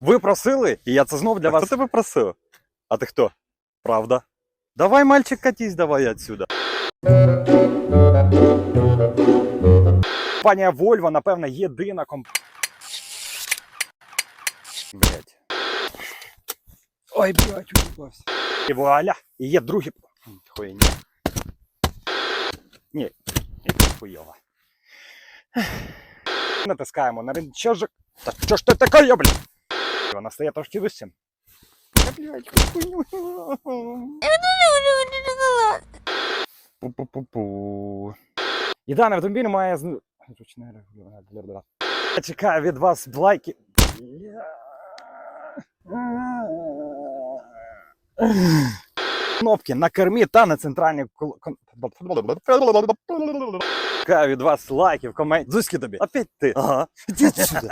Ви просили, і я це знов для А вас. хто тебе просив? А ти хто? Правда? Давай, мальчик, катись, давай отсюда. Компанія Volvo, напевно, єдина комп... Блять. Ой, блядь, уїбався. І вуаля, і є другі... Хуйня. Ні, ні, хуйова. Натискаємо на рычажок. Та що ж ти таке, блядь? І Вона стає трошки хуйню. Пу-пу-пу-пу. І даний автомобіль має. Бля-бля. Я чекаю від вас лайки. Кнопки на кермі та на центральній кол- Чекаю від вас лайків, коментів. Зузьки тобі. Опять ти. Ага. Іди сюди.